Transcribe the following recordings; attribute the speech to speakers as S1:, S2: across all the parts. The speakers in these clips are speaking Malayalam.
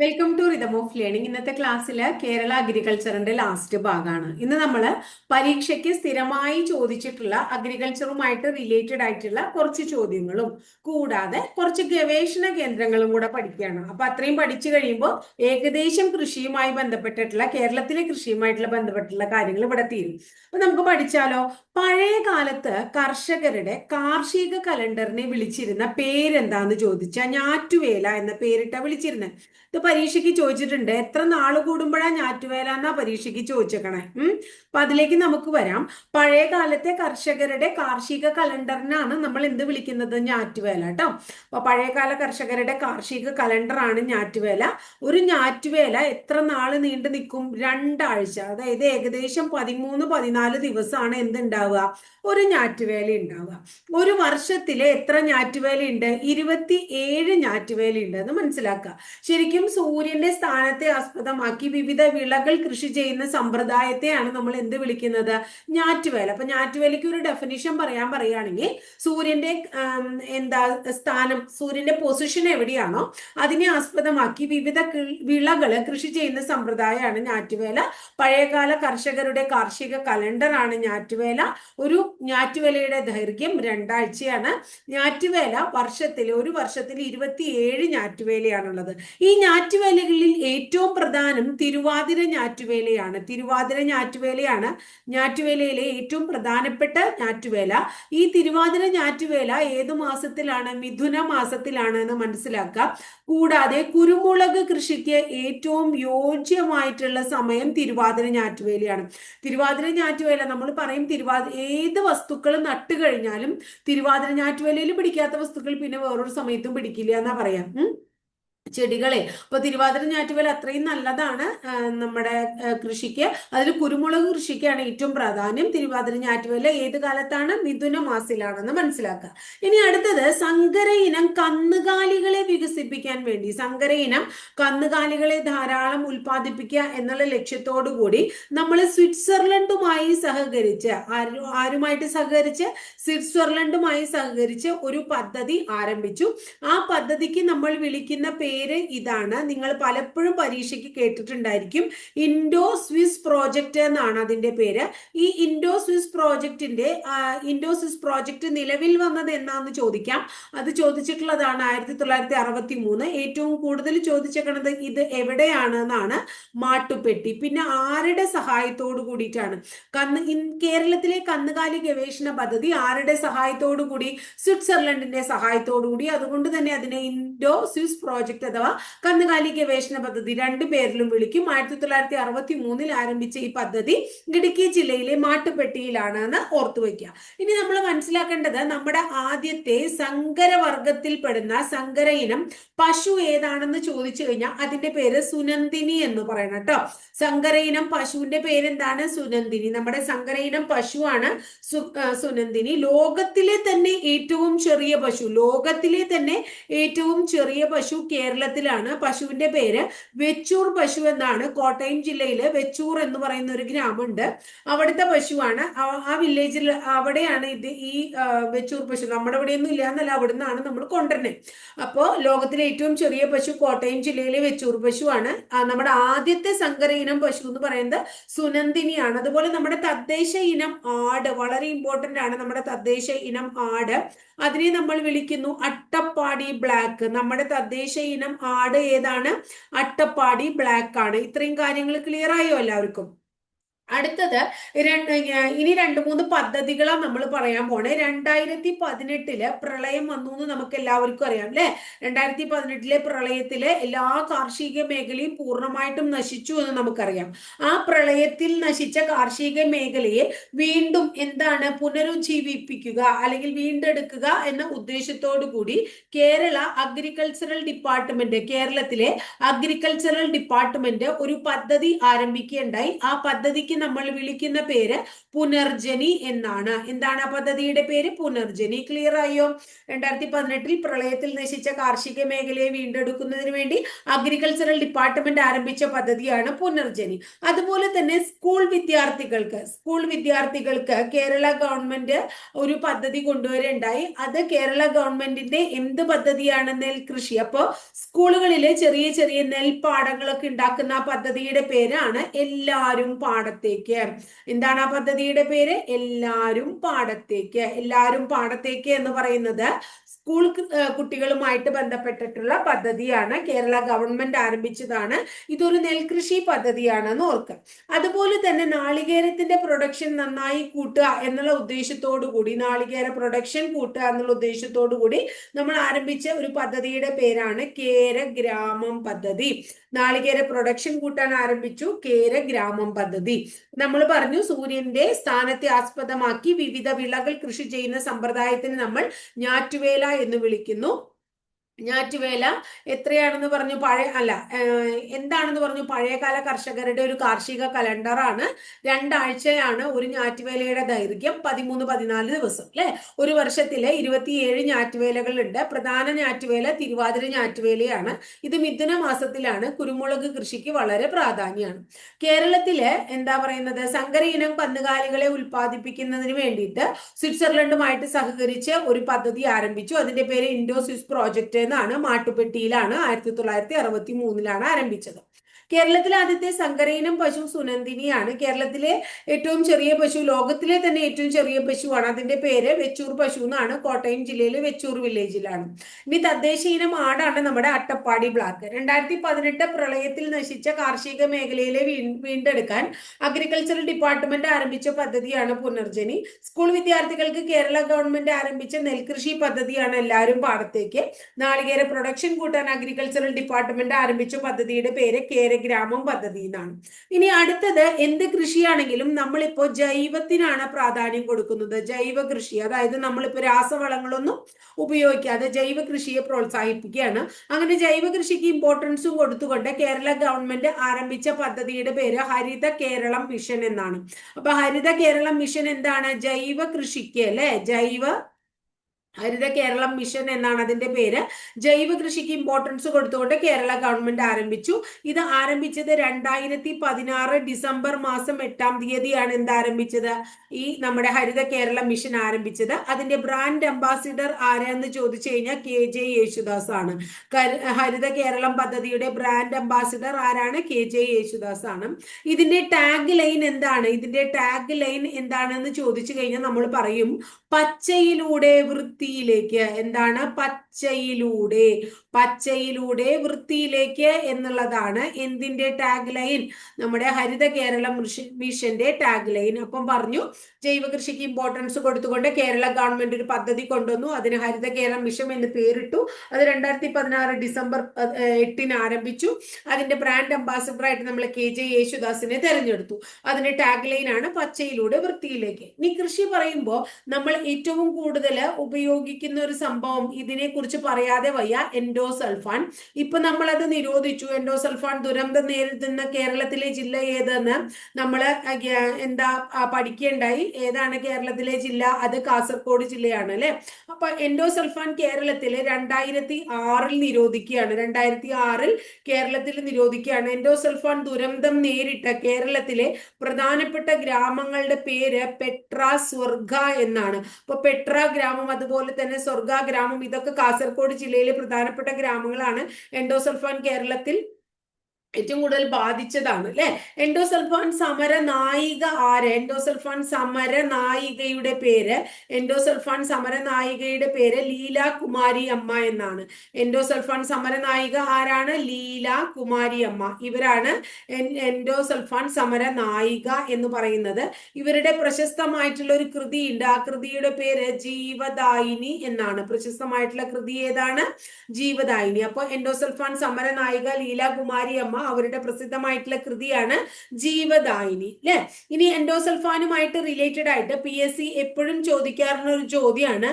S1: Welcome to rhythm of learning ഇന്നത്തെ ക്ലാസ്സിൽ കേരള അഗ്രികൾച്ചറിന്റെ ലാസ്റ്റ് ഭാഗമാണ് ഇന്ന് നമ്മൾ പരീക്ഷയ്ക്ക് സ്ഥിരമായി ചോദിച്ചിട്ടുള്ള അഗ്രികൾച്ചറുമായിട്ട് റിലേറ്റഡ് ആയിട്ടുള്ള കുറച്ച് ചോദ്യങ്ങളും കൂടാതെ കുറച്ച് ഗവേഷണ കേന്ദ്രങ്ങളും കൂടെ പഠിക്കുകയാണ്. അപ്പൊ അത്രയും പഠിച്ചു കഴിയുമ്പോൾ ഏകദേശം കൃഷിയുമായി ബന്ധപ്പെട്ടിട്ടുള്ള കേരളത്തിലെ കൃഷിയുമായിട്ടുള്ള ബന്ധപ്പെട്ടിട്ടുള്ള കാര്യങ്ങൾ ഇവിടെ തീരും. അപ്പൊ നമുക്ക് പഠിച്ചാലോ? പഴയ കാലത്ത് കർഷകരുടെ കാർഷിക കലണ്ടറിനെ വിളിച്ചിരുന്ന പേരെന്താന്ന് ചോദിച്ചാൽ ഞാറ്റുവേല എന്ന പേരിട്ട വിളിച്ചിരുന്നത് പരീക്ഷയ്ക്ക് ചോദിച്ചിട്ടുണ്ട്. എത്ര നാൾ കൂടുമ്പോഴാ ഞാറ്റുവേല എന്നാ പരീക്ഷയ്ക്ക് ചോദിച്ചേക്കണേ? ഉം? അപ്പൊ അതിലേക്ക് നമുക്ക് വരാം. പഴയ കാലത്തെ കർഷകരുടെ കാർഷിക കലണ്ടറിനാണ് നമ്മൾ എന്ത് വിളിക്കുന്നത്? ഞാറ്റുവേല കേട്ടോ അപ്പൊ പഴയകാല കർഷകരുടെ കാർഷിക കലണ്ടറാണ് ഞാറ്റുവേല. ഒരു ഞാറ്റുവേല എത്ര നാൾ നീണ്ടു നിൽക്കും? രണ്ടാഴ്ച. അതായത് ഏകദേശം പതിമൂന്ന് പതിനാല് ദിവസമാണ് എന്തുണ്ടാവുക? ഒരു ഞാറ്റുവേല ഉണ്ടാവുക ഒരു വർഷത്തിലെ എത്ര ഞാറ്റുവേല ഉണ്ട് ഇരുപത്തി ഏഴ് ഞാറ്റുവേല ഉണ്ട് എന്ന് മനസ്സിലാക്കുക. ശരിക്കും സൂര്യന്റെ സ്ഥാനത്തെ ആസ്പദമാക്കി വിവിധ വിളകൾ കൃഷി ചെയ്യുന്ന സമ്പ്രദായത്തെയാണ് നമ്മൾ എന്ത് വിളിക്കുന്നത്? ഞാറ്റുവേല. അപ്പൊ ഞാറ്റുവേലയ്ക്ക് ഒരു ഡെഫിനിഷൻ പറയാൻ പറയുകയാണെങ്കിൽ സൂര്യന്റെ എന്താ സ്ഥാനം സൂര്യന്റെ പൊസിഷൻ എവിടെയാണോ അതിനെ ആസ്പദമാക്കി വിവിധ വിളകൾ കൃഷി ചെയ്യുന്ന സമ്പ്രദായമാണ് ഞാറ്റുവേല. പഴയകാല കർഷകരുടെ കാർഷിക കലണ്ടറാണ് ഞാറ്റുവേല. ഒരു ഞാറ്റുവേലയുടെ ദൈർഘ്യം രണ്ടാഴ്ചയാണ്. ഞാറ്റുവേല വർഷത്തിൽ ഒരു വർഷത്തിൽ ഇരുപത്തിയേഴ് ഞാറ്റുവേലയാണുള്ളത്. ഈ ഞാറ്റുവേലകളിൽ ഏറ്റവും പ്രധാനം തിരുവാതിര ഞാറ്റുവേലയാണ്. തിരുവാതിര ഞാറ്റുവേലയാണ് ഞാറ്റുവേലയിലെ ഏറ്റവും പ്രധാനപ്പെട്ട ഞാറ്റുവേല. ഈ തിരുവാതിര ഞാറ്റുവേല ഏത് മാസത്തിലാണ്? മിഥുന മാസത്തിലാണ് എന്ന് മനസ്സിലാക്കുക കൂടാതെ കുരുമുളക് കൃഷിക്ക് ഏറ്റവും യോജ്യമായിട്ടുള്ള സമയം തിരുവാതിര ഞാറ്റുവേലയാണ്. തിരുവാതിര ഞാറ്റുവേല നമ്മൾ പറയും തിരുവാതിര ഏത് വസ്തുക്കൾ നട്ടു കഴിഞ്ഞാലും തിരുവാതിര ഞാറ്റുവേലയിൽ പിടിക്കാത്ത വസ്തുക്കൾ പിന്നെ വേറൊരു സമയത്തും പിടിക്കില്ല എന്നാ പറയാം. ചെടികളെ. അപ്പൊ തിരുവാതിര ഞാറ്റുവേല അത്രയും നല്ലതാണ് നമ്മുടെ കൃഷിക്ക്. അതിൽ കുരുമുളക് കൃഷിക്കാണ് ഏറ്റവും പ്രാധാന്യം. തിരുവാതിര ഞാറ്റുവേല ഏത് കാലത്താണ്? മിഥുന മാസിലാണെന്ന് മനസ്സിലാക്കുക. ഇനി അടുത്തത് സങ്കര ഇനം കന്നുകാലികളെ വികസിപ്പിക്കാൻ വേണ്ടി. സങ്കര ഇനം കന്നുകാലികളെ ധാരാളം ഉൽപ്പാദിപ്പിക്കുക എന്നുള്ള ലക്ഷ്യത്തോടു കൂടി നമ്മൾ സ്വിറ്റ്സർലൻഡുമായി സഹകരിച്ച് ആരു ആരുമായിട്ട് സഹകരിച്ച് സ്വിറ്റ്സർലൻഡുമായി സഹകരിച്ച് ഒരു പദ്ധതി ആരംഭിച്ചു. ആ പദ്ധതിക്ക് നമ്മൾ വിളിക്കുന്ന പേര് ഇതാണ്. നിങ്ങൾ പലപ്പോഴും പരീക്ഷയ്ക്ക് കേട്ടിട്ടുണ്ടായിരിക്കും. ഇൻഡോ സ്വിസ് പ്രോജക്റ്റ് എന്നാണ് അതിന്റെ പേര്. ഈ ഇൻഡോ സ്വിസ് പ്രോജക്റ്റിന്റെ ഇൻഡോ സ്വിസ് പ്രോജക്റ്റ് നിലവിൽ വന്നത് എന്നാന്ന് ചോദിക്കാം. അത് ചോദിച്ചിട്ടുള്ളതാണ് ആയിരത്തി തൊള്ളായിരത്തി അറുപത്തി മൂന്ന് ഏറ്റവും കൂടുതൽ ചോദിച്ചേക്കണത് ഇത് എവിടെയാണ് എന്നാണ് മാട്ടുപ്പെട്ടി. പിന്നെ ആരുടെ സഹായത്തോടു കൂടിയിട്ടാണ്? കന്ന് കേരളത്തിലെ കന്നുകാലി ഗവേഷണ പദ്ധതി ആരുടെ സഹായത്തോടു കൂടി? സ്വിറ്റ്സർലൻഡിന്റെ സഹായത്തോടു കൂടി. അതുകൊണ്ട് തന്നെ അതിനെ ഇൻഡോ സ്വിസ് പ്രോജക്റ്റ് അഥവാ കന്നുകാലി ഗവേഷണ പദ്ധതി രണ്ടു പേരിലും വിളിക്കും. ആയിരത്തി തൊള്ളായിരത്തി അറുപത്തി മൂന്നിൽ ആരംഭിച്ച ഈ പദ്ധതി ഇടുക്കി ജില്ലയിലെ മാട്ടുപെട്ടിയിലാണ് എന്ന് ഓർത്തു വെക്കുക ഇനി നമ്മൾ മനസ്സിലാക്കേണ്ടത് നമ്മുടെ ആദ്യത്തെ സങ്കരവർഗത്തിൽപ്പെടുന്ന സങ്കര ഇനം പശു ഏതാണെന്ന് ചോദിച്ചു കഴിഞ്ഞാൽ അതിന്റെ പേര് സുനന്ദിനി എന്ന് പറയണം കേട്ടോ. സങ്കര ഇനം പശുവിന്റെ പേരെന്താണ്? സുനന്ദിനി. നമ്മുടെ സങ്കര ഇനം പശുവാണ് സുനന്ദിനി. ലോകത്തിലെ തന്നെ ഏറ്റവും ചെറിയ പശു ലോകത്തിലെ തന്നെ ഏറ്റവും ചെറിയ പശു കേരളത്തിലാണ് പശുവിന്റെ പേര് വെച്ചൂർ പശു എന്നാണ്. കോട്ടയം ജില്ലയിലെ വെച്ചൂർ എന്ന് പറയുന്ന ഒരു ഗ്രാമമുണ്ട്. അവിടുത്തെ പശുവാണ്. ആ- വില്ലേജിൽ അവിടെയാണ് ഇത് ഈ വെച്ചൂർ പശു. നമ്മുടെ ഇവിടെയൊന്നും ഇല്ല എന്നല്ല അവിടെ നിന്നാണ് നമ്മൾ കൊണ്ടുവരുന്നത് അപ്പോൾ ലോകത്തിലെ ഏറ്റവും ചെറിയ പശു കോട്ടയം ജില്ലയിലെ വെച്ചൂർ പശുവാണ്. നമ്മുടെ ആദ്യത്തെ സങ്കര ഇനം പശു എന്ന് പറയുന്നത് സുനന്ദിനിയാണ്. അതുപോലെ നമ്മുടെ തദ്ദേശ ഇനം ആട് വളരെ ഇമ്പോർട്ടന്റ് ആണ് നമ്മുടെ തദ്ദേശ ഇനം ആട്. അതിനെ നമ്മൾ വിളിക്കുന്നു അട്ടപ്പാടി ബ്ലാക്ക്. നമ്മുടെ തദ്ദേശ ഇനം ആട് ഏതാണ്? അട്ടപ്പാടി ബ്ലാക്ക് ആണ്. ഇത്രയും കാര്യങ്ങൾ ക്ലിയർ ആയോ എല്ലാവർക്കും? അടുത്തത് രണ്ട് ഇനി രണ്ട് മൂന്ന് പദ്ധതികളാണ് നമ്മൾ പറയാൻ പോണേ. രണ്ടായിരത്തി പതിനെട്ടിൽ പ്രളയം വന്നു എന്ന് നമുക്ക് എല്ലാവർക്കും അറിയാം അല്ലെ? രണ്ടായിരത്തി പതിനെട്ടിലെ പ്രളയത്തിലെ എല്ലാ കാർഷിക മേഖലയും പൂർണമായിട്ടും നശിച്ചു എന്ന് നമുക്കറിയാം. ആ പ്രളയത്തിൽ നശിച്ച കാർഷിക മേഖലയെ വീണ്ടും എന്താണ് പുനരുജ്ജീവിപ്പിക്കുക അല്ലെങ്കിൽ വീണ്ടെടുക്കുക എന്ന ഉദ്ദേശത്തോടു കൂടി കേരള അഗ്രികൾച്ചറൽ ഡിപ്പാർട്ട്മെന്റ് കേരളത്തിലെ അഗ്രികൾച്ചറൽ ഡിപ്പാർട്ട്മെന്റ് ഒരു പദ്ധതി ആരംഭിക്കുകയുണ്ടായി. ആ പദ്ധതിക്ക് നമ്മൾ വിളിക്കുന്ന പേര് പുനർജനി എന്നാണ്. എന്താണ് പദ്ധതിയുടെ പേര്? പുനർജനി. ക്ലിയർ ആയോ? രണ്ടായിരത്തി പതിനെട്ടിൽ പ്രളയത്തിൽ നശിച്ച കാർഷിക മേഖലയെ വീണ്ടെടുക്കുന്നതിന് വേണ്ടി അഗ്രികൾച്ചറൽ ഡിപ്പാർട്ട്മെന്റ് ആരംഭിച്ച പദ്ധതിയാണ് പുനർജനി. അതുപോലെ തന്നെ സ്കൂൾ വിദ്യാർത്ഥികൾക്ക് സ്കൂൾ വിദ്യാർത്ഥികൾക്ക് കേരള ഗവൺമെന്റ് ഒരു പദ്ധതി കൊണ്ടുവരുണ്ടായി അത് കേരള ഗവൺമെന്റിന്റെ എന്ത് പദ്ധതിയാണ്? നെൽകൃഷി. അപ്പോൾ സ്കൂളുകളിലെ ചെറിയ ചെറിയ നെൽപ്പാടങ്ങളൊക്കെ ഉണ്ടാക്കുന്ന പദ്ധതിയുടെ പേരാണ് എല്ലാരും പാടത്തേക്ക്. എന്താണ് ആ പദ്ധതിയുടെ പേര്? എല്ലാരും പാടത്തേക്ക്. എല്ലാരും പാടത്തേക്ക് എന്ന് പറയുന്നത് സ്കൂൾ കുട്ടികളുമായിട്ട് ബന്ധപ്പെട്ടിട്ടുള്ള പദ്ധതിയാണ് കേരള ഗവൺമെന്റ് ആരംഭിച്ചതാണ്. ഇതൊരു നെൽകൃഷി പദ്ധതിയാണെന്ന് ഓർക്കുക. അതുപോലെ തന്നെ നാളികേരത്തിന്റെ പ്രൊഡക്ഷൻ നന്നായി കൂട്ടുക എന്നുള്ള ഉദ്ദേശത്തോടു കൂടി നാളികേര പ്രൊഡക്ഷൻ കൂട്ടുക എന്നുള്ള ഉദ്ദേശത്തോടു കൂടി നമ്മൾ ആരംഭിച്ച ഒരു പദ്ധതിയുടെ പേരാണ് കേര ഗ്രാമം പദ്ധതി. നാളികേര പ്രൊഡക്ഷൻ കൂട്ടാൻ ആരംഭിച്ചു കേര ഗ്രാമം പദ്ധതി. നമ്മൾ പറഞ്ഞു സൂര്യന്റെ സ്ഥാനത്തെ ആസ്പദമാക്കി വിവിധ വിളകൾ കൃഷി ചെയ്യുന്ന സമ്പ്രദായത്തിന് നമ്മൾ ഞാറ്റുവേല എന്ന് വിളിക്കുന്നു. ഞാറ്റുവേല എത്രയാണെന്ന് പറഞ്ഞു പഴയ അല്ല എന്താണെന്ന് പറഞ്ഞു പഴയകാല കർഷകരുടെ ഒരു കാർഷിക കലണ്ടറാണ്. രണ്ടാഴ്ചയാണ് ഒരു ഞാറ്റുവേലയുടെ ദൈർഘ്യം പതിമൂന്ന് പതിനാല് ദിവസം അല്ലെ? ഒരു വർഷത്തിലെ ഇരുപത്തിയേഴ് ഞാറ്റുവേലകളുണ്ട്. പ്രധാന ഞാറ്റുവേല തിരുവാതിര ഞാറ്റുവേലയാണ്. ഇത് മിഥുന മാസത്തിലാണ്. കുരുമുളക് കൃഷിക്ക് വളരെ പ്രാധാന്യമാണ്. കേരളത്തിലെ എന്താ പറയുന്നത്? സങ്കര ഇനം കന്നുകാലികളെ ഉൽപ്പാദിപ്പിക്കുന്നതിന് വേണ്ടിയിട്ട് സ്വിറ്റ്സർലൻഡുമായിട്ട് സഹകരിച്ച് ഒരു പദ്ധതി ആരംഭിച്ചു. അതിന്റെ പേര് ഇൻഡോ സ്വിസ് പ്രോജക്റ്റ് എന്നാണ് മാട്ടുപ്പെട്ടിയിലാണ് ആയിരത്തി തൊള്ളായിരത്തി അറുപത്തി മൂന്നിലാണ് ആരംഭിച്ചത്. കേരളത്തിലെ ആദ്യത്തെ സങ്കരയിനം പശു സുനന്ദിനിയാണ്. കേരളത്തിലെ ഏറ്റവും ചെറിയ പശു ലോകത്തിലെ തന്നെ ഏറ്റവും ചെറിയ പശുവാണ്. അതിന്റെ പേര് വെച്ചൂർ പശു എന്നാണ്. കോട്ടയം ജില്ലയിലെ വെച്ചൂർ വില്ലേജിലാണ്. ഇനി തദ്ദേശ ഇനം ആടാണ് നമ്മുടെ അട്ടപ്പാടി ബ്ലാക്ക്. രണ്ടായിരത്തി പതിനെട്ട് പ്രളയത്തിൽ നശിച്ച കാർഷിക മേഖലയിലെ വീണ്ടെടുക്കാൻ അഗ്രികൾച്ചറൽ ഡിപ്പാർട്ട്മെന്റ് ആരംഭിച്ച പദ്ധതിയാണ് പുനർജനി. സ്കൂൾ വിദ്യാർത്ഥികൾക്ക് കേരള ഗവൺമെന്റ് ആരംഭിച്ച നെൽകൃഷി പദ്ധതിയാണ് എല്ലാവരും പാടത്തേക്ക്. നാളികേര പ്രൊഡക്ഷൻ കൂട്ടാൻ അഗ്രികൾച്ചറൽ ഡിപ്പാർട്ട്മെന്റ് ആരംഭിച്ച പദ്ധതിയുടെ പേര് കേര ഗ്രാമം പദ്ധതി എന്നാണ് ഇനി അടുത്തത് എന്ത് കൃഷിയാണെങ്കിലും നമ്മളിപ്പോ ജൈവത്തിനാണ് പ്രാധാന്യം കൊടുക്കുന്നത്. ജൈവ കൃഷി അതായത് നമ്മളിപ്പോ രാസവളങ്ങളൊന്നും ഉപയോഗിക്കാതെ ജൈവ കൃഷിയെ പ്രോത്സാഹിപ്പിക്കുകയാണ്. അങ്ങനെ ജൈവ കൃഷിക്ക് ഇമ്പോർട്ടൻസും കൊടുത്തുകൊണ്ട് കേരള ഗവൺമെന്റ് ആരംഭിച്ച പദ്ധതിയുടെ പേര് ഹരിത കേരളം മിഷൻ എന്നാണ്. അപ്പൊ ഹരിത കേരളം മിഷൻ എന്താണ്? ജൈവ കൃഷിക്ക് അല്ലെ? ജൈവ ഹരിത കേരളം മിഷൻ എന്നാണ് അതിന്റെ പേര്. ജൈവ കൃഷിക്ക് ഇമ്പോർട്ടൻസ് കൊടുത്തുകൊണ്ട് കേരള ഗവൺമെന്റ് ആരംഭിച്ചു. ഇത് ആരംഭിച്ചത് രണ്ടായിരത്തി പതിനാറ് ഡിസംബർ മാസം എട്ടാം തീയതിയാണ് എന്ത് ആരംഭിച്ചത്? ഈ നമ്മുടെ ഹരിത കേരള മിഷൻ ആരംഭിച്ചത്. അതിന്റെ ബ്രാൻഡ് അംബാസിഡർ ആരാന്ന് ചോദിച്ചു കഴിഞ്ഞാൽ കെ ജെ യേശുദാസ് ആണ്. ഹരിത കേരളം പദ്ധതിയുടെ ബ്രാൻഡ് അംബാസിഡർ ആരാണ്? കെ ജെ യേശുദാസ് ആണ്. ഇതിന്റെ ടാഗ് ലൈൻ എന്താണ്? ഇതിന്റെ ടാഗ് ലൈൻ എന്താണെന്ന് ചോദിച്ചു കഴിഞ്ഞാൽ നമ്മൾ പറയും പച്ചയിലൂടെ വൃത്തിയിലേക്ക് എന്താണ് പച്ചയിലൂടെ പച്ചയിലൂടെ വൃത്തിയിലേക്ക് എന്നുള്ളതാണ് എന്തിന്റെ ടാഗ് ലൈൻ നമ്മുടെ ഹരിത കേരളം മിഷന്റെ ടാഗ് ലൈൻ അപ്പം പറഞ്ഞു ജൈവ കൃഷിക്ക് ഇമ്പോർട്ടൻസ് കൊടുത്തുകൊണ്ട് കേരള ഗവൺമെന്റ് ഒരു പദ്ധതി കൊണ്ടുവന്നു. അതിന് ഹരിത കേരളം മിഷൻ എന്ന് പേരിട്ടു. അത് രണ്ടായിരത്തി പതിനാറ് ഡിസംബർ എട്ടിന് ആരംഭിച്ചു. അതിന്റെ ബ്രാൻഡ് അംബാസിഡർ ആയിട്ട് നമ്മൾ കെ ജെ യേശുദാസിനെ തെരഞ്ഞെടുത്തു. അതിന്റെ ടാഗ് ലൈൻ ആണ് പച്ചയിലൂടെ വൃത്തിയിലേക്ക്. ഇനി കൃഷി പറയുമ്പോൾ നമ്മൾ ഏറ്റവും കൂടുതൽ ഉപയോഗിക്കുന്ന ഒരു സംഭവം ഇതിനെ കുറിച്ച് പറയാതെ വയ്യ. എൻഡോസൾഫാൻ ഇപ്പൊ അത് നിരോധിച്ചു. എൻഡോസൾഫാൻ ദുരന്തം നേരിടുന്ന കേരളത്തിലെ ജില്ല ഏതെന്ന് നമ്മൾ എന്താ പഠിക്കേണ്ടായി. ഏതാണ് കേരളത്തിലെ ജില്ല? അത് കാസർഗോഡ് ജില്ലയാണ് അല്ലെ? അപ്പൊ എൻഡോസൾഫാൻ കേരളത്തിൽ രണ്ടായിരത്തി ആറിൽ നിരോധിക്കുകയാണ്. രണ്ടായിരത്തി ആറിൽ കേരളത്തിൽ നിരോധിക്കുകയാണ്. എൻഡോസൾഫാൻ ദുരന്തം നേരിട്ട കേരളത്തിലെ പ്രധാനപ്പെട്ട ഗ്രാമങ്ങളുടെ പേര് പെട്ര സ്വർഗ എന്നാണ്. അപ്പൊ പെട്ര ഗ്രാമം അതുപോലെ തന്നെ സ്വർഗ ഗ്രാമം ഇതൊക്കെ കാസർഗോഡ് ജില്ലയിലെ പ്രധാനപ്പെട്ട ഗ്രാമങ്ങളാണ്. എൻഡോസൾഫാൻ കേരളത്തിൽ ഏറ്റവും കൂടുതൽ ബാധിച്ചതാണ് അല്ലെ? എൻഡോസൾഫാൻ സമര നായിക ആര്? എൻഡോസൾഫാൻ സമര നായികയുടെ പേര് എൻഡോസൾഫാൻ സമര നായികയുടെ പേര് ലീല കുമാരി അമ്മ എന്നാണ്. എൻഡോസൾഫാൻ സമര നായിക ആരാണ്? ലീല കുമാരി അമ്മ ഇവരാണ് എൻഡോസൾഫാൻ സമര നായിക എന്ന് പറയുന്നത്. ഇവരുടെ പ്രശസ്തമായിട്ടുള്ള ഒരു കൃതിയുണ്ട്. ആ കൃതിയുടെ പേര് ജീവദായിനി എന്നാണ്. പ്രശസ്തമായിട്ടുള്ള കൃതി ഏതാണ്? ജീവദായിനി. അപ്പൊ എൻഡോസൾഫാൻ സമര നായിക ലീല കുമാരി അമ്മ അവരുടെ പ്രസിദ്ധമായിട്ടുള്ള കൃതിയാണ് ജീവദായിനി അല്ലെ ഇനി എൻഡോസൽഫാനുമായിട്ട് റിലേറ്റഡ് ആയിട്ട് പി എസ് സി എപ്പോഴും ചോദിക്കാറുള്ള ഒരു ചോദ്യമാണ്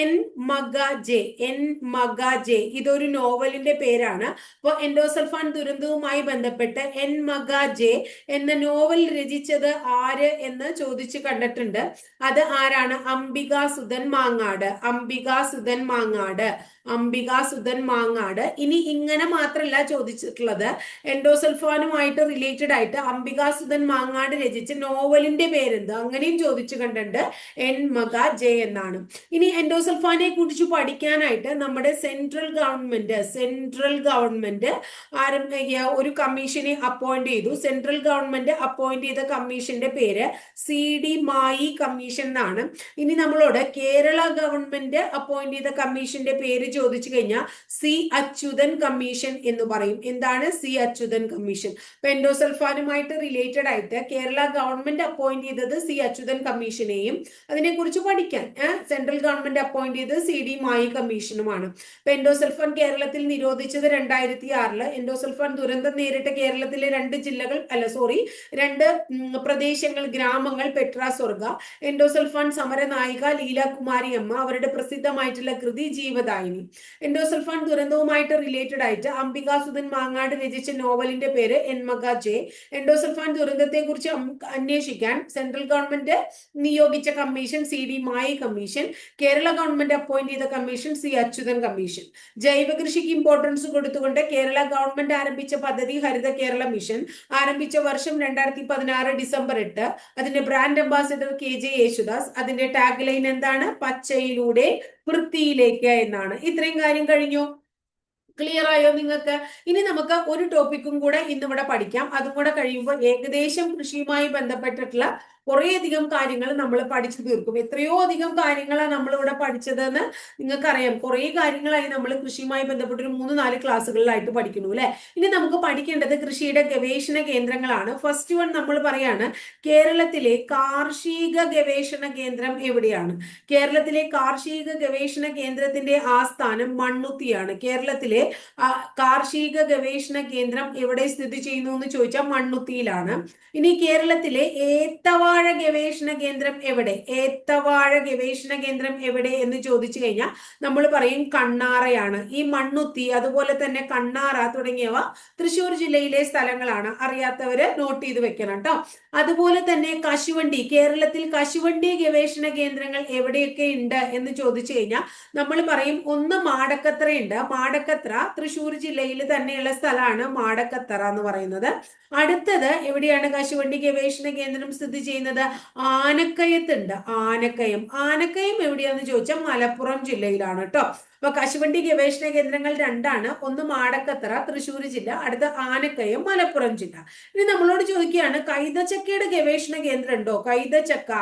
S1: Enmakaje Enmakaje ഇതൊരു നോവലിന്റെ പേരാണ്. അപ്പോൾ എൻഡോസൽഫാൻ ദുരന്തവുമായി ബന്ധപ്പെട്ട് എൻ മഗ ജെ എന്ന നോവൽ രചിച്ചത് ആര് എന്ന് ചോദിച്ചു കണ്ടിട്ടുണ്ട്. അത് ആരാണ്? അംബിക സുധൻ മാങ്ങാട് അംബിക സുധൻ മാങ്ങാട്. അംബിക സുധൻ മാങ്ങാട്. ഇനി ഇങ്ങനെ മാത്രമല്ല ചോദിച്ചിട്ടുള്ളത്. എൻഡോസൽഫാനുമായിട്ട് റിലേറ്റഡ് ആയിട്ട് അംബിക സുധൻ മാങ്ങാട് രചിച്ച നോവലിന്റെ പേരെന്ത്? അങ്ങനെയും ചോദിച്ചു കണ്ടിട്ടുണ്ട്. എൻ മഗ ജെ എന്നാണ്. ഇനി എൻഡോസൽഫാനെ കുറിച്ച് പഠിക്കാനായിട്ട് നമ്മുടെ സെൻട്രൽ ഗവൺമെന്റ് സെൻട്രൽ ഗവൺമെന്റ് ആരംഭിക്കുക ഒരു കമ്മീഷനെ അപ്പോയിന്റ് ചെയ്തു. സെൻട്രൽ ഗവൺമെന്റ് അപ്പോയിന്റ് ചെയ്ത കമ്മീഷന്റെ പേര് സി ഡി മായി കമ്മീഷൻ എന്നാണ്. ഇനി നമ്മളോട് കേരള ഗവൺമെന്റ് അപ്പോയിന്റ് ചെയ്ത കമ്മീഷന്റെ പേര് ചോദിച്ചു കഴിഞ്ഞാൽ സി അച്യുതൻ കമ്മീഷൻ എന്ന് പറയും. എന്താണ് സി അച്യുതൻ കമ്മീഷൻ? പെൻഡോസൽഫാനുമായിട്ട് റിലേറ്റഡ് ആയിട്ട് കേരള ഗവൺമെന്റ് അപ്പോയിന്റ് ചെയ്തത് സി അച്യുതൻ കമ്മീഷനെയും അതിനെക്കുറിച്ച് പഠിക്കാൻ സെൻട്രൽ ഗവൺമെന്റ് അപ്പോയിന്റ് ചെയ്തത് സി ഡി മായി കമ്മീഷനുമാണ്. പെൻഡോസൽഫാൻ കേരളത്തിൽ നിരോധിച്ചത് രണ്ടായിരത്തി ആറിൽ എൻഡോസൾഫാൻ ദുരന്തം നേരിട്ട കേരളത്തിലെ രണ്ട് ജില്ലകൾ അല്ല സോറി രണ്ട് പ്രദേശങ്ങൾ ഗ്രാമങ്ങൾ പെട്രാസ്വർഗ. എൻഡോസൾഫാൻ സമര നായിക കുമാരി അമ്മ അവരുടെ പ്രസിദ്ധമായിട്ടുള്ള കൃതി ജീവദായിനി. എൻഡോസൾഫാൻ ദുരന്തവുമായിട്ട് റിലേറ്റഡ് ആയിട്ട് അംബികാസുധൻ മാങ്ങാട് രചിച്ച നോവലിന്റെ പേര് എൻമക ജെ എൻഡോസൾഫാൻ ദുരന്തത്തെ കുറിച്ച് അന്വേഷിക്കാൻ സെൻട്രൽ ഗവൺമെന്റ് നിയോഗിച്ച commission C D Mayee commission Kerala government appoint ചെയ്ത കമ്മീഷൻ സി അച്യുതൻ കമ്മീഷൻ ജൈവ കൃഷിക്ക് ഇമ്പോർട്ടൻസ് കൊടുത്തുകൊണ്ട് കേരള ഗവൺമെന്റ് ആരംഭിച്ച പദ്ധതി ഹരിത കേരള മിഷൻ ആരംഭിച്ച വർഷം രണ്ടായിരത്തി പതിനാറ് ഡിസംബർ എട്ട്. അതിന്റെ brand ambassador K J Yesudas. അതിന്റെ ടാഗ് ലൈൻ എന്താണ്? പച്ചയിലൂടെ വൃത്തിയിലേക്ക് എന്നാണ്. ഇത്രയും കാര്യം കഴിഞ്ഞു? ക്ലിയർ ആയോ നിങ്ങൾക്ക്? ഇനി നമുക്ക് ഒരു ടോപ്പിക്കും കൂടെ ഇന്നിവിടെ പഠിക്കാം. അതും കൂടെ കഴിയുമ്പോൾ ഏകദേശം കൃഷിയുമായി ബന്ധപ്പെട്ടിട്ടുള്ള കുറേയധികം കാര്യങ്ങൾ നമ്മൾ പഠിച്ചു തീർക്കും. എത്രയോ അധികം കാര്യങ്ങളാണ് നമ്മളിവിടെ പഠിച്ചതെന്ന് നിങ്ങൾക്കറിയാം. കുറേ കാര്യങ്ങളായി നമ്മൾ കൃഷിയുമായി ബന്ധപ്പെട്ട് ഒരു മൂന്ന് നാല് ക്ലാസ്സുകളിലായിട്ട് പഠിക്കുന്നു അല്ലെ? ഇനി നമുക്ക് പഠിക്കേണ്ടത് കൃഷിയുടെ ഗവേഷണ കേന്ദ്രങ്ങളാണ്. ഫസ്റ്റ് വൺ നമ്മൾ പറയാണ് കേരളത്തിലെ കാർഷിക ഗവേഷണ കേന്ദ്രം എവിടെയാണ്? കേരളത്തിലെ കാർഷിക ഗവേഷണ കേന്ദ്രത്തിന്റെ ആസ്ഥാനം മണ്ണുത്തിയാണ്. കേരളത്തിലെ കാർഷിക ഗവേഷണ കേന്ദ്രം എവിടെ സ്ഥിതി ചെയ്യുന്നു എന്ന് ചോദിച്ചാൽ മണ്ണുത്തിയിലാണ്. ഇനി കേരളത്തിലെ ഏത്തവാഴ ഗവേഷണ കേന്ദ്രം എവിടെ? ഏത്തവാഴ ഗവേഷണ കേന്ദ്രം എവിടെ എന്ന് ചോദിച്ചു കഴിഞ്ഞാൽ നമ്മൾ പറയും കണ്ണാറയാണ്. ഈ മണ്ണുത്തി അതുപോലെ തന്നെ കണ്ണാറ തുടങ്ങിയവ തൃശ്ശൂർ ജില്ലയിലെ സ്ഥലങ്ങളാണ്. അറിയാത്തവര് നോട്ട് ചെയ്ത് വെക്കണം കേട്ടോ. അതുപോലെ തന്നെ കശുവണ്ടി കേരളത്തിൽ കശുവണ്ടി ഗവേഷണ കേന്ദ്രങ്ങൾ എവിടെയൊക്കെ ഉണ്ട് എന്ന് ചോദിച്ചു കഴിഞ്ഞാൽ നമ്മൾ പറയും ഒന്ന് മാടക്കത്ര ഉണ്ട്. മാടക്കത്ര തൃശ്ശൂർ ജില്ലയിൽ തന്നെയുള്ള സ്ഥലമാണ് മാടക്കത്തറ എന്ന് പറയുന്നത്. അടുത്തത് എവിടെയാണ് കശുവണ്ടി ഗവേഷണ കേന്ദ്രം സ്ഥിതി ചെയ്യുന്നത്? ആനക്കയത്തുണ്ട്. ആനക്കയം. ആനക്കയം എവിടെയാന്ന് ചോദിച്ചാൽ മലപ്പുറം ജില്ലയിലാണ് കേട്ടോ. അപ്പൊ കശുവണ്ടി ഗവേഷണ കേന്ദ്രങ്ങൾ രണ്ടാണ്. ഒന്ന് മാടക്കത്തറ തൃശ്ശൂർ ജില്ല അടുത്ത ആനക്കയം മലപ്പുറം ജില്ല. ഇനി നമ്മളോട് ചോദിക്കുകയാണ് കൈതച്ചക്കയുടെ ഗവേഷണ കേന്ദ്രം ഉണ്ടോ? കൈതച്ചക്ക.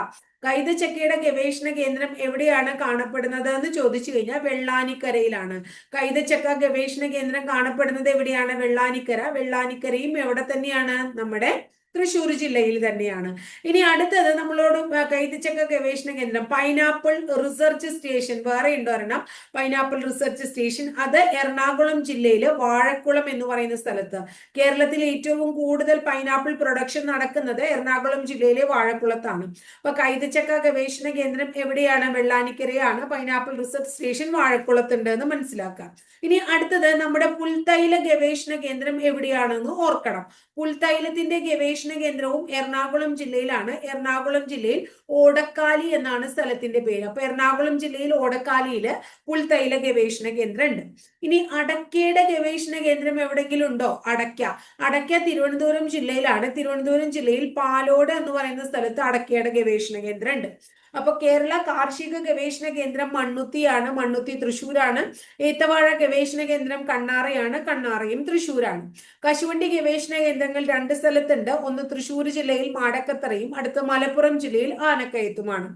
S1: കൈതച്ചക്കയുടെ ഗവേഷണ കേന്ദ്രം എവിടെയാണ് കാണപ്പെടുന്നത് എന്ന് ചോദിച്ചു കഴിഞ്ഞാൽ വെള്ളാനിക്കരയിലാണ്. കൈതച്ചക്ക ഗവേഷണ കേന്ദ്രം കാണപ്പെടുന്നത് എവിടെയാണ്? വെള്ളാനിക്കര. വെള്ളാനിക്കരയും എവിടെ തന്നെയാണ്? നമ്മുടെ തൃശ്ശൂർ ജില്ലയിൽ തന്നെയാണ്. ഇനി അടുത്തത് നമ്മളോട് കൈതച്ചക്ക ഗവേഷണ കേന്ദ്രം പൈനാപ്പിൾ റിസർച്ച് സ്റ്റേഷൻ വേറെ ഉണ്ട് ഒരെണ്ണം പൈനാപ്പിൾ റിസർച്ച് സ്റ്റേഷൻ അത് എറണാകുളം ജില്ലയിൽ വാഴക്കുളം എന്ന് പറയുന്ന സ്ഥലത്ത്. കേരളത്തിൽ ഏറ്റവും കൂടുതൽ പൈനാപ്പിൾ പ്രൊഡക്ഷൻ നടക്കുന്നത് എറണാകുളം ജില്ലയിലെ വാഴക്കുളത്താണ്. അപ്പൊ കൈതച്ചക്ക ഗവേഷണ കേന്ദ്രം എവിടെയാണ്? വെള്ളാനിക്കരയാണ്. പൈനാപ്പിൾ റിസർച്ച് സ്റ്റേഷൻ വാഴക്കുളത്തുണ്ട് എന്ന് മനസ്സിലാക്കാം. ഇനി അടുത്തത് നമ്മുടെ പുൽത്തൈല ഗവേഷണ കേന്ദ്രം എവിടെയാണെന്ന് ഓർക്കണം. പുൽത്തൈലത്തിന്റെ ഗവേഷണ കേന്ദ്രവും എറണാകുളം ജില്ലയിലാണ്. എറണാകുളം ജില്ലയിൽ ഓടക്കാലി എന്നാണ് സ്ഥലത്തിന്റെ പേര്. അപ്പൊ എറണാകുളം ജില്ലയിൽ ഓടക്കാലിയിൽ പുൽത്തൈല ഗവേഷണ കേന്ദ്രം ഉണ്ട് ഇനി അടക്കയുടെ ഗവേഷണ കേന്ദ്രം എവിടെങ്കിലും ഉണ്ടോ? അടക്ക. അടക്ക തിരുവനന്തപുരം ജില്ലയിലാണ്. തിരുവനന്തപുരം ജില്ലയിൽ പാലോട് എന്ന് പറയുന്ന സ്ഥലത്ത് അടക്കയുടെ ഗവേഷണ കേന്ദ്രം ഉണ്ട് അപ്പൊ കേരള കാർഷിക ഗവേഷണ കേന്ദ്രം മണ്ണുത്തിയാണ് മണ്ണുത്തി തൃശ്ശൂരാണ്. ഏത്തവാഴ ഗവേഷണ കേന്ദ്രം കണ്ണാറയാണ് കണ്ണാറയും തൃശ്ശൂരാണ്. കശുവണ്ടി ഗവേഷണ കേന്ദ്രങ്ങൾ രണ്ട് സ്ഥലത്തുണ്ട്. ഒന്ന് തൃശ്ശൂർ ജില്ലയിൽ മാടക്കത്തറയും അടുത്ത മലപ്പുറം ജില്ലയിൽ ആനക്കയത്തുമാണ്.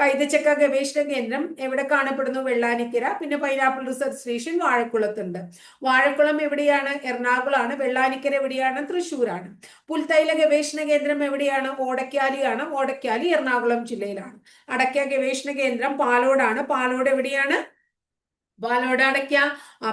S1: കൈതച്ചക്ക ഗവേഷണ കേന്ദ്രം എവിടെ കാണപ്പെടുന്നു? വെള്ളാനിക്കര പിന്നെ പൈനാപ്പിൾ റിസർച്ച് സ്റ്റേഷൻ വാഴക്കുളത്തുണ്ട്. വാഴക്കുളം എവിടെയാണ്? എറണാകുളമാണ്. വെള്ളാനിക്കര എവിടെയാണ്? തൃശ്ശൂരാണ്. പുൽത്തൈല ഗവേഷണ കേന്ദ്രം എവിടെയാണ്? ഓടക്കാലിയാണ്. ഓടക്കാലി എറണാകുളം ജില്ലയിലാണ്. അടയ്ക്ക ഗവേഷണ കേന്ദ്രം പാലോടാണ്. പാലോട് എവിടെയാണ്? പാലോട് അടയ്ക്ക.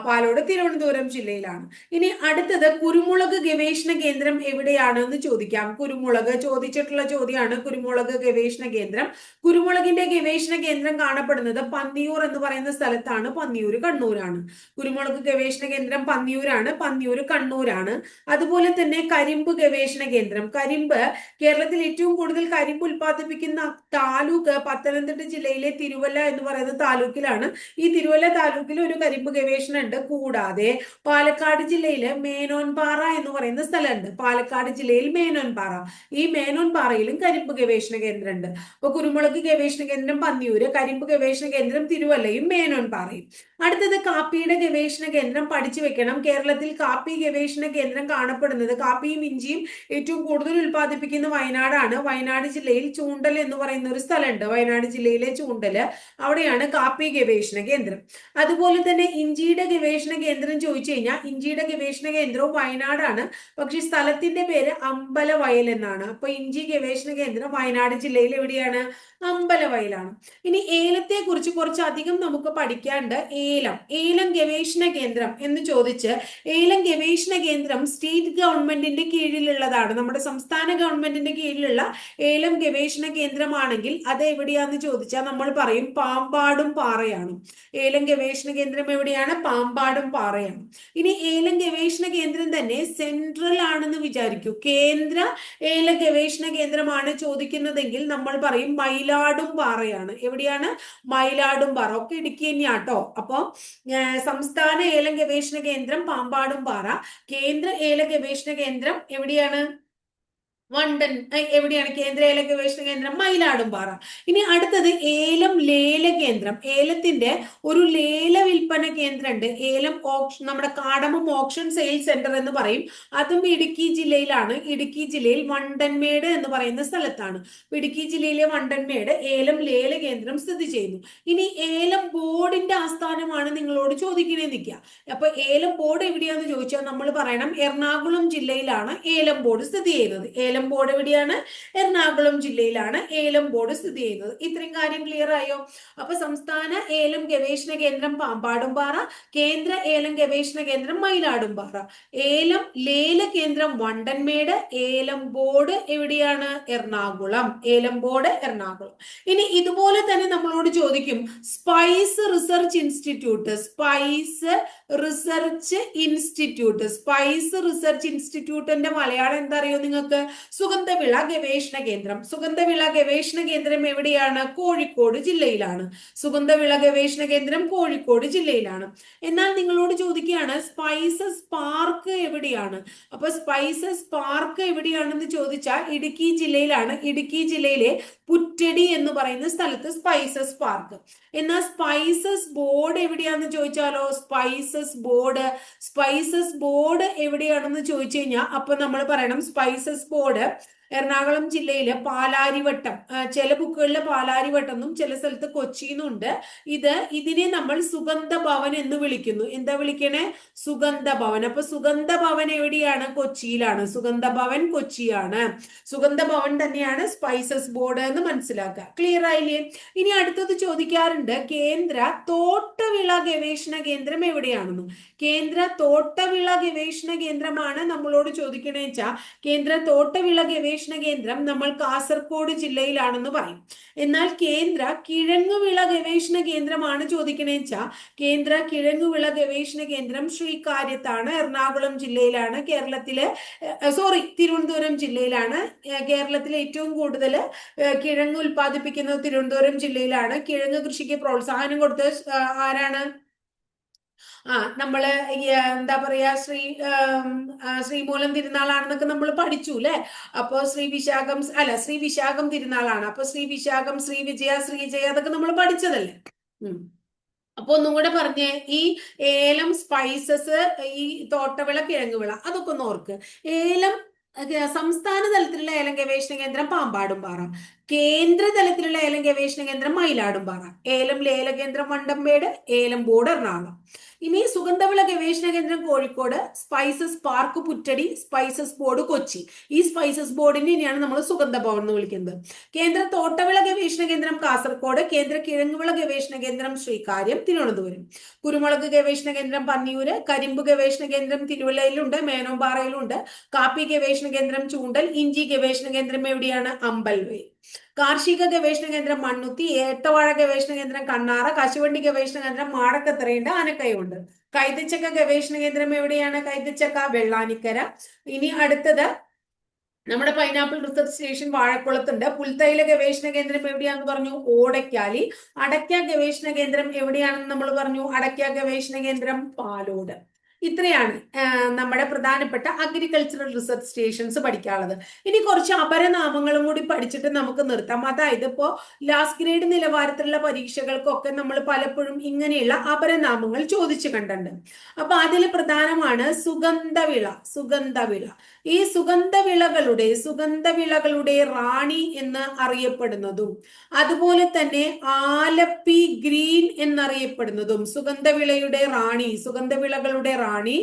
S1: പാലോട് തിരുവനന്തപുരം ജില്ലയിലാണ്. ഇനി അടുത്തത് കുരുമുളക് ഗവേഷണ കേന്ദ്രം എവിടെയാണ് എന്ന് ചോദിക്കാം. കുരുമുളക് ചോദിച്ചിട്ടുള്ള ചോദ്യമാണ് കുരുമുളക് ഗവേഷണ കേന്ദ്രം. കുരുമുളകിന്റെ ഗവേഷണ കേന്ദ്രം കാണപ്പെടുന്നത് പന്നിയൂർ എന്ന് പറയുന്ന സ്ഥലത്താണ്. പന്നിയൂർ കണ്ണൂരാണ്. കുരുമുളക് ഗവേഷണ കേന്ദ്രം പന്നിയൂരാണ്. പന്നിയൂർ കണ്ണൂരാണ്. അതുപോലെ തന്നെ കരിമ്പ് ഗവേഷണ കേന്ദ്രം. കരിമ്പ് കേരളത്തിൽ ഏറ്റവും കൂടുതൽ കരിമ്പ് ഉൽപ്പാദിപ്പിക്കുന്ന താലൂക്ക് പത്തനംതിട്ട ജില്ലയിലെ തിരുവല്ല എന്ന് പറയുന്ന താലൂക്കിലാണ്. ഈ തിരുവല്ല താലൂക്കിൽ ഒരു കരിമ്പ് ഗവേഷണം ഉണ്ട്. കൂടാതെ പാലക്കാട് ജില്ലയിലെ മേനോൻപാറ എന്ന് പറയുന്ന സ്ഥലമുണ്ട്. പാലക്കാട് ജില്ലയിൽ മേനോൻപാറ. ഈ മേനോൻപാറയിലും കരിമ്പ് ഗവേഷണ കേന്ദ്രം ഉണ്ട് അപ്പൊ കുരുമുളക് ഗവേഷണ കേന്ദ്രം പന്നിയൂര് കരിമ്പ് ഗവേഷണ കേന്ദ്രം തിരുവല്ലയും മേനോൻപാറയും. അടുത്തത് കാപ്പിയുടെ ഗവേഷണ കേന്ദ്രം പഠിച്ചു വെക്കണം. കേരളത്തിൽ കാപ്പി ഗവേഷണ കേന്ദ്രം കാണപ്പെടുന്നത് കാപ്പിയും ഇഞ്ചിയും ഏറ്റവും കൂടുതൽ ഉൽപ്പാദിപ്പിക്കുന്ന വയനാടാണ്. വയനാട് ജില്ലയിൽ ചൂണ്ടൽ എന്ന് പറയുന്ന ഒരു സ്ഥലമുണ്ട്. വയനാട് ജില്ലയിലെ ചൂണ്ടൽ അവിടെയാണ് കാപ്പി ഗവേഷണ കേന്ദ്രം. അതുപോലെ തന്നെ ഇഞ്ചിയുടെ ഗവേഷണ കേന്ദ്രം ചോദിച്ചു കഴിഞ്ഞാൽ ഇഞ്ചിയുടെ ഗവേഷണ കേന്ദ്രവും വയനാടാണ്. പക്ഷെ സ്ഥലത്തിന്റെ പേര് അമ്പലവയൽ എന്നാണ്. അപ്പൊ ഇഞ്ചി ഗവേഷണ കേന്ദ്രം വയനാട് ജില്ലയിൽ എവിടെയാണ്? അമ്പലവയലാണ്. ഇനി ഏലത്തെ കുറിച്ച് കുറച്ചധികം നമുക്ക് പഠിക്കാണ്ട് ഏലം. ഏലം ഗവേഷണ കേന്ദ്രം എന്ന് ചോദിച്ച് ഏലം ഗവേഷണ കേന്ദ്രം സ്റ്റേറ്റ് ഗവൺമെന്റിന്റെ കീഴിലുള്ളതാണ്. നമ്മുടെ സംസ്ഥാന ഗവൺമെന്റിന്റെ കീഴിലുള്ള ഏലം ഗവേഷണ കേന്ദ്രമാണെങ്കിൽ അത് എവിടെയാന്ന് ചോദിച്ചാൽ നമ്മൾ പറയും പാമ്പാടും പാറയാണ്. ഏലം ഗവേഷണ കേന്ദ്രം എവിടെയാണ്? പാമ്പാടും പാറയാണ് ഇനി ഏലം ഗവേഷണ കേന്ദ്രം തന്നെ സെൻട്രൽ ആണെന്ന് വിചാരിക്കൂ. കേന്ദ്ര ഏല ഗവേഷണ കേന്ദ്രമാണ് ചോദിക്കുന്നതെങ്കിൽ നമ്മൾ പറയും മയിലാടും പാറയാണ്. എവിടെയാണ്? മയിലാടും പാറ. ഒക്കെ ഇടുക്കി തന്നെയാട്ടോ അപ്പൊ സംസ്ഥാന ഏലം ഗവേഷണ കേന്ദ്രം പാമ്പാടും പാറ. കേന്ദ്ര ഏല ഗവേഷണ കേന്ദ്രം എവിടെയാണ്? വണ്ടൻ എവിടെയാണ് കേന്ദ്ര ഏല ഗവേഷണ കേന്ദ്രം? മയിലാടുംപാറ. ഇനി അടുത്തത് ഏലം ലേല കേന്ദ്രം. ഏലത്തിന്റെ ഒരു ലേല വിൽപ്പന കേന്ദ്രം ഉണ്ട് ഏലം ഓപ്ഷൻ നമ്മുടെ കാടമം ഓപ്ഷൻ സെയിൽ സെന്റർ എന്ന് പറയും. അതും ഇടുക്കി ജില്ലയിലാണ്. ഇടുക്കി ജില്ലയിൽ വണ്ടൻമേട് എന്ന് പറയുന്ന സ്ഥലത്താണ്. ഇടുക്കി ജില്ലയിലെ വണ്ടൻമേട് ഏലം ലേല കേന്ദ്രം സ്ഥിതി ചെയ്യുന്നു. ഇനി ഏലം ബോർഡിന്റെ ആസ്ഥാനമാണ് നിങ്ങളോട് ചോദിക്കണേ നിൽക്കുക അപ്പൊ ഏലം ബോർഡ് എവിടെയാന്ന് ചോദിച്ചാൽ നമ്മൾ പറയണം എറണാകുളം ജില്ലയിലാണ് ഏലം ബോർഡ് സ്ഥിതി ചെയ്യുന്നത്. ഏലം ബോർഡ് എവിടെയാണ്? എറണാകുളം ജില്ലയിലാണ് ഏലം ബോർഡ് സ്ഥിതി ചെയ്യുന്നത്. ഇത്രയും കാര്യം ക്ലിയർ ആയോ? അപ്പൊ സംസ്ഥാന ഏലം ഗവേഷണ കേന്ദ്രം പാമ്പാടുംപാറ കേന്ദ്ര ഏലം ഗവേഷണ കേന്ദ്രം മയിലാടുംപാറ. ഏലം ലേല കേന്ദ്രം വണ്ടൻമേട് ഏലം ബോർഡ് എവിടെയാണ്? എറണാകുളം. ഏലം ബോർഡ് എറണാകുളം. ഇനി ഇതുപോലെ തന്നെ നമ്മളോട് ചോദിക്കും spice research institute spice research institute spice research ഇൻസ്റ്റിറ്റ്യൂട്ടിന്റെ മലയാളം എന്താ അറിയോ നിങ്ങൾക്ക്? സുഗന്ധവിള ഗവേഷണ കേന്ദ്രം. സുഗന്ധവിള ഗവേഷണ കേന്ദ്രം എവിടെയാണ്? കോഴിക്കോട് ജില്ലയിലാണ്. സുഗന്ധവിള ഗവേഷണ കേന്ദ്രം കോഴിക്കോട് ജില്ലയിലാണ്. എന്നാൽ നിങ്ങളോട് ചോദിക്കുകയാണ് സ്പൈസസ് പാർക്ക് എവിടെയാണ്? അപ്പൊ സ്പൈസസ് പാർക്ക് എവിടെയാണെന്ന് ചോദിച്ചാൽ ഇടുക്കി ജില്ലയിലാണ്. ഇടുക്കി ജില്ലയിലെ പുറ്റടി എന്ന് പറയുന്ന സ്ഥലത്ത് സ്പൈസസ് പാർക്ക് എന്നാൽ സ്പൈസസ് ബോർഡ് എവിടെയാണെന്ന് ചോദിച്ചാലോ? സ്പൈസസ് ബോർഡ് സ്പൈസസ് ബോർഡ് എവിടെയാണെന്ന് ചോദിച്ചു കഴിഞ്ഞാൽ അപ്പൊ നമ്മൾ പറയണം സ്പൈസസ് ബോർഡ് order എറണാകുളം ജില്ലയിലെ പാലാരിവട്ടം ചില ബുക്കുകളിലെ പാലാരിവട്ടം എന്നും ചില സ്ഥലത്ത് കൊച്ചിന്നുണ്ട്. ഇത് ഇതിനെ നമ്മൾ സുഗന്ധ ഭവൻ എന്ന് വിളിക്കുന്നു. എന്താ വിളിക്കണേ? സുഗന്ധ ഭവൻ അപ്പൊ സുഗന്ധ ഭവൻ എവിടെയാണ്? കൊച്ചിയിലാണ്. സുഗന്ധ ഭവൻ കൊച്ചിയാണ്. സുഗന്ധ ഭവൻ തന്നെയാണ് സ്പൈസസ് ബോർഡ് എന്ന് മനസ്സിലാക്കുക. ക്ലിയർ ആയില്ലേ? ഇനി അടുത്തത് ചോദിക്കാറുണ്ട്. കേന്ദ്ര തോട്ടവിള ഗവേഷണ കേന്ദ്രം എവിടെയാണെന്നും. കേന്ദ്ര തോട്ടവിള ഗവേഷണ കേന്ദ്രമാണ് നമ്മളോട് ചോദിക്കണേച്ചാ കേന്ദ്ര തോട്ടവിള ഗവേഷണ കേന്ദ്രം നമ്മൾ കാസർഗോഡ് ജില്ലയിലാണെന്ന് പറയും. എന്നാൽ കേന്ദ്ര കിഴങ്ങുവിള ഗവേഷണ കേന്ദ്രമാണ് ചോദിക്കണേ വെച്ചാൽ കേന്ദ്ര കിഴങ്ങുവിള ഗവേഷണ കേന്ദ്രം ശ്രീകാര്യത്താണ് എറണാകുളം ജില്ലയിലാണ് കേരളത്തിലെ സോറി തിരുവനന്തപുരം ജില്ലയിലാണ്. കേരളത്തിലെ ഏറ്റവും കൂടുതൽ കിഴങ്ങ് ഉൽപ്പാദിപ്പിക്കുന്നത് തിരുവനന്തപുരം ജില്ലയിലാണ്. കിഴങ്ങ് കൃഷിക്ക് പ്രോത്സാഹനം കൊടുത്തത് ആരാണ്? ആ നമ്മൾ എന്താ പറയാ ശ്രീ ശ്രീമൂലം തിരുനാളാണെന്നൊക്കെ നമ്മൾ പഠിച്ചു അല്ലെ അപ്പൊ ശ്രീ വിശാഖം അല്ല ശ്രീ വിശാഖം തിരുനാളാണ്. അപ്പൊ ശ്രീ വിശാഖം ശ്രീ വിജയ ശ്രീജയ അതൊക്കെ നമ്മൾ പഠിച്ചതല്ലേ? അപ്പൊ ഒന്നും കൂടെ പറഞ്ഞേ ഈ ഏലം സ്പൈസസ് ഈ തോട്ടവിള കിഴങ്ങുവിള അതൊക്കെ ഒന്ന് ഓർക്ക്. ഏലം സംസ്ഥാന തലത്തിലുള്ള ഏലം ഗവേഷണ കേന്ദ്രം പാമ്പാടുംപാറ കേന്ദ്ര തലത്തിലുള്ള ഏലം ഗവേഷണ കേന്ദ്രം മയിലാടുംപാറ ഏലം ലേല കേന്ദ്രം വണ്ടമ്പേട് ഏലം ബോർഡ് എറണാകുളം ഇനി സുഗന്ധവിള ഗവേഷണ കേന്ദ്രം Kozhikode spices park Puttady spices board Kochi. ഈ സ്പൈസസ് ബോർഡിനെ ഇനിയാണ് നമ്മൾ സുഗന്ധ ഭവൻ എന്ന് വിളിക്കുന്നത്. കേന്ദ്ര തോട്ടവിള ഗവേഷണ കേന്ദ്രം കാസർഗോഡ് കേന്ദ്ര കിഴങ്ങുവിള ഗവേഷണ കേന്ദ്രം ശ്രീകാര്യം തിരുവനന്തപുരം. കുരുമുളക് ഗവേഷണ കേന്ദ്രം പന്നിയൂര് കരിമ്പ് ഗവേഷണ കേന്ദ്രം തിരുവല്ലയിലുണ്ട് മേനോമ്പാറയിലുണ്ട് കാപ്പി ഗവേഷണ കേന്ദ്രം ചൂണ്ടൽ ഇഞ്ചി ഗവേഷണ കേന്ദ്രം എവിടെയാണ്? അമ്പൽവേ. കാർഷിക ഗവേഷണ കേന്ദ്രം മണ്ണുത്തി ഏത്തവാഴ ഗവേഷണ കേന്ദ്രം കണ്ണാറ കശുവണ്ടി ഗവേഷണ കേന്ദ്രം മാടക്കത്തറയുണ്ട് ആനക്കയുണ്ട്. കൈതച്ചക്ക ഗവേഷണ കേന്ദ്രം എവിടെയാണ്? കൈതച്ചക്ക വെള്ളാനിക്കര. ഇനി അടുത്തത് നമ്മുടെ പൈനാപ്പിൾ റിസർച്ച് സ്റ്റേഷൻ വാഴക്കുളത്തുണ്ട്. പുൽത്തൈല ഗവേഷണ കേന്ദ്രം എവിടെയാണെന്ന് പറഞ്ഞു? ഓടക്കാലി അടയ്ക്ക ഗവേഷണ കേന്ദ്രം എവിടെയാണെന്ന് നമ്മൾ പറഞ്ഞു? അടയ്ക്ക ഗവേഷണ കേന്ദ്രം പാലോട്. ഇത്രയാണ് നമ്മുടെ പ്രധാനപ്പെട്ട അഗ്രികൾച്ചറൽ റിസർച്ച് സ്റ്റേഷൻസ് പഠിക്കാനുള്ളത്. ഇനി കുറച്ച് അപരനാമങ്ങളും കൂടി പഠിച്ചിട്ട് നമുക്ക് നിർത്താം. അതായത് ഇപ്പോൾ ലാസ്റ്റ് ഗ്രേഡ് നിലവാരത്തിലുള്ള പരീക്ഷകൾക്കൊക്കെ നമ്മൾ പലപ്പോഴും ഇങ്ങനെയുള്ള അപരനാമങ്ങൾ ചോദിച്ചു കണ്ടിട്ടുണ്ട്. അപ്പൊ അതിൽ പ്രധാനമാണ് സുഗന്ധവിള സുഗന്ധവിള. ഈ സുഗന്ധവിളകളുടെ സുഗന്ധവിളകളുടെ റാണി എന്ന് അറിയപ്പെടുന്നതും അതുപോലെ തന്നെ ആലപ്പി ഗ്രീൻ എന്നറിയപ്പെടുന്നതും സുഗന്ധവിളയുടെ റാണി സുഗന്ധവിളകളുടെ റാണി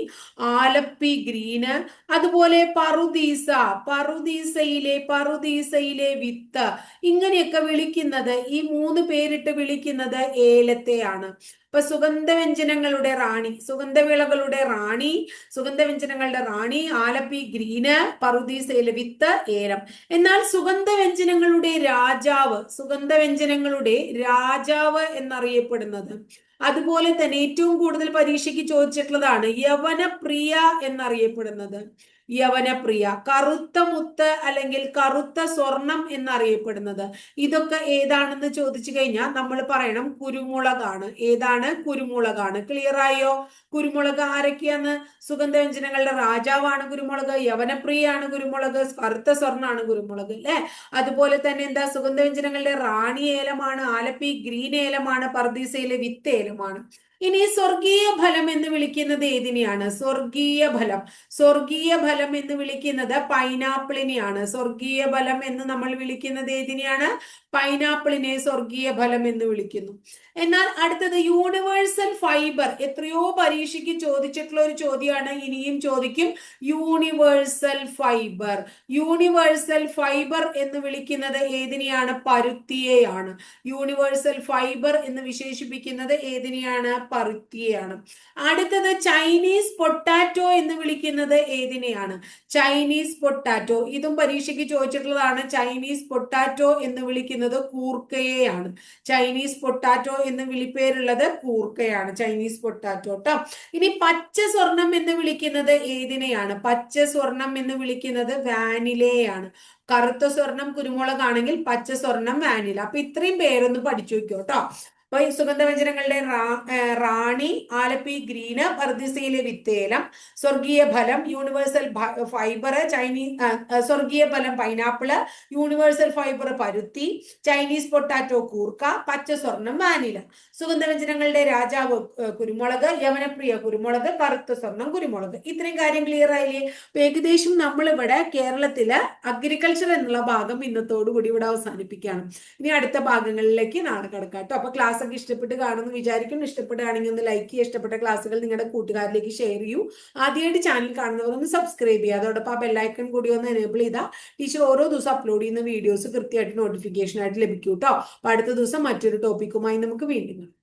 S1: ആലപ്പി ഗ്രീന് അതുപോലെ പറുദീസ പറുദീസയിലെ പറുദീസയിലെ വിത്ത് ഇങ്ങനെയൊക്കെ വിളിക്കുന്നത് ഈ മൂന്ന് പേരിട്ട് വിളിക്കുന്നത് ഏലത്തെയാണ്. ഇപ്പൊ സുഗന്ധവ്യഞ്ജനങ്ങളുടെ റാണി സുഗന്ധവിളകളുടെ റാണി സുഗന്ധവ്യഞ്ജനങ്ങളുടെ റാണി ആലപ്പി ഗ്രീന് പറുദീസയിലെ വിത്ത് ഏലം. എന്നാൽ സുഗന്ധവ്യഞ്ജനങ്ങളുടെ രാജാവ് സുഗന്ധവ്യഞ്ജനങ്ങളുടെ രാജാവ് എന്നറിയപ്പെടുന്നത്. അതുപോലെ തന്നെ ഏറ്റവും കൂടുതൽ പരീക്ഷയ്ക്ക് ചോദിച്ചിട്ടുള്ളതാണ് യവനപ്രിയ എന്നറിയപ്പെടുന്നത്. യവനപ്രിയ കറുത്ത മുത്ത് അല്ലെങ്കിൽ കറുത്ത സ്വർണം എന്നറിയപ്പെടുന്നത്. ഇതൊക്കെ ഏതാണെന്ന് ചോദിച്ചു കഴിഞ്ഞാൽ നമ്മൾ പറയണം കുരുമുളകാണ്. ഏതാണ് കുരുമുളകാണ്? ക്ലിയർ ആയോ? കുരുമുളക് ആരൊക്കെയാണ്? സുഗന്ധവ്യഞ്ജനങ്ങളുടെ രാജാവാണ് കുരുമുളക് യവനപ്രിയാണ് കുരുമുളക് കറുത്ത സ്വർണമാണ് കുരുമുളക് അല്ലെ? അതുപോലെ തന്നെ എന്താ? സുഗന്ധവ്യഞ്ജനങ്ങളുടെ റാണി ഏലമാണ് ആലപ്പി ഗ്രീൻ ഏലമാണ് പർദീസയിലെ വിത്ത് ഏലമാണ്. ഇനി സ്വർഗീയ ഫലം എന്ന് വിളിക്കുന്നത് ഏതിനെയാണ്? സ്വർഗീയ ഫലം. സ്വർഗീയ ഫലം എന്ന് വിളിക്കുന്നത് പൈനാപ്പിളിനെയാണ്. സ്വർഗീയ ഫലം എന്ന് നമ്മൾ വിളിക്കുന്നത് ഏതിനെയാണ്? പൈനാപ്പിളിനെ സ്വർഗീയ ഫലം എന്ന് വിളിക്കുന്നു. എന്നാൽ അടുത്തത് യൂണിവേഴ്സൽ ഫൈബർ. എത്രയോ പരീക്ഷയ്ക്ക് ചോദിച്ചിട്ടുള്ള ഒരു ചോദ്യമാണ്. ഇനിയും ചോദിക്കും യൂണിവേഴ്സൽ ഫൈബർ. യൂണിവേഴ്സൽ ഫൈബർ എന്ന് വിളിക്കുന്നത് ഏതിനെയാണ്? പരുത്തിയെയാണ്. യൂണിവേഴ്സൽ ഫൈബർ എന്ന് വിശേഷിപ്പിക്കുന്നത് ഏതിനെയാണ്? പരുത്തിയെയാണ് അടുത്തത് ചൈനീസ് പൊട്ടാറ്റോ എന്ന് വിളിക്കുന്നത് ഏതിനെയാണ്? ചൈനീസ് പൊട്ടാറ്റോ ഇതും പരീക്ഷയ്ക്ക് ചോദിച്ചിട്ടുള്ളതാണ്. ചൈനീസ് പൊട്ടാറ്റോ എന്ന് വിളിക്കുന്നത് കൂർക്കയെയാണ്. ചൈനീസ് പൊട്ടാറ്റോ എന്ന് വിളിപ്പേരുള്ളത് കൂർക്കയാണ്. ചൈനീസ് പൊട്ടാറ്റോ കേട്ടോ ഇനി പച്ച സ്വർണം എന്ന് വിളിക്കുന്നത് ഏതിനെയാണ്? പച്ച സ്വർണം എന്ന് വിളിക്കുന്നത് വാനിലയാണ് കറുത്ത സ്വർണം കുരുമുളകാണെങ്കിൽ പച്ച സ്വർണം വാനില. അപ്പൊ ഇത്രയും പേരൊന്ന് പഠിച്ചു വെക്കോ കേട്ടോ അപ്പൊ ഈ സുഗന്ധവ്യഞ്ജനങ്ങളുടെ റാണി ആലപ്പി ഗ്രീന് പർദിസയിലെ വിത്തേലം സ്വർഗീയ ഫലം യൂണിവേഴ്സൽ ഫൈബർ ചൈനീസ് സ്വർഗീയ ഫലം പൈനാപ്പിൾ യൂണിവേഴ്സൽ ഫൈബർ പരുത്തി ചൈനീസ് പൊട്ടാറ്റോ കൂർക്ക പച്ച സ്വർണം വാനില. സുഗന്ധവ്യഞ്ജനങ്ങളുടെ രാജാവ് കുരുമുളക് യവനപ്രിയ കുരുമുളക് കറുത്ത സ്വർണം കുരുമുളക്. ഇത്രയും കാര്യം ക്ലിയർ ആയില്ലേ? ഏകദേശം നമ്മളിവിടെ കേരളത്തിൽ അഗ്രികൾച്ചർ എന്നുള്ള ഭാഗം ഇന്നത്തോടു കൂടി ഇവിടെ അവസാനിപ്പിക്കുകയാണ്. ഇനി അടുത്ത ഭാഗങ്ങളിലേക്ക് നാളെ കിടക്കാം കേട്ടോ. അപ്പൊ ക്ലാസ് ഒക്കെ ഇഷ്ടപ്പെട്ട് കാണുമെന്ന് വിചാരിക്കുന്നു. ഇഷ്ടപ്പെടുകയാണെങ്കിൽ ഒന്ന് ലൈക്ക് ചെയ്യുക. ഇഷ്ടപ്പെട്ട ക്ലാസ്സുകൾ നിങ്ങളുടെ കൂട്ടുകാരിലേക്ക് ഷെയർ ചെയ്യൂ. ആദ്യമായിട്ട് ചാനൽ കാണുന്നവർ ഒന്ന് സബ്സ്ക്രൈബ് ചെയ്യുക. അതോടൊപ്പം ആ ബെല്ലൈക്കൺ കൂടി ഒന്ന് എനേബിൾ ചെയ്താൽ ടീച്ചർ ഓരോ ദിവസം അപ്ലോഡ് ചെയ്യുന്ന വീഡിയോസ് കൃത്യമായിട്ട് നോട്ടിഫിക്കേഷൻ ആയിട്ട് ലഭിക്കും കേട്ടോ. അപ്പൊ അടുത്ത ദിവസം മറ്റൊരു ടോപ്പിക്കുമായി നമുക്ക് വീണ്ടും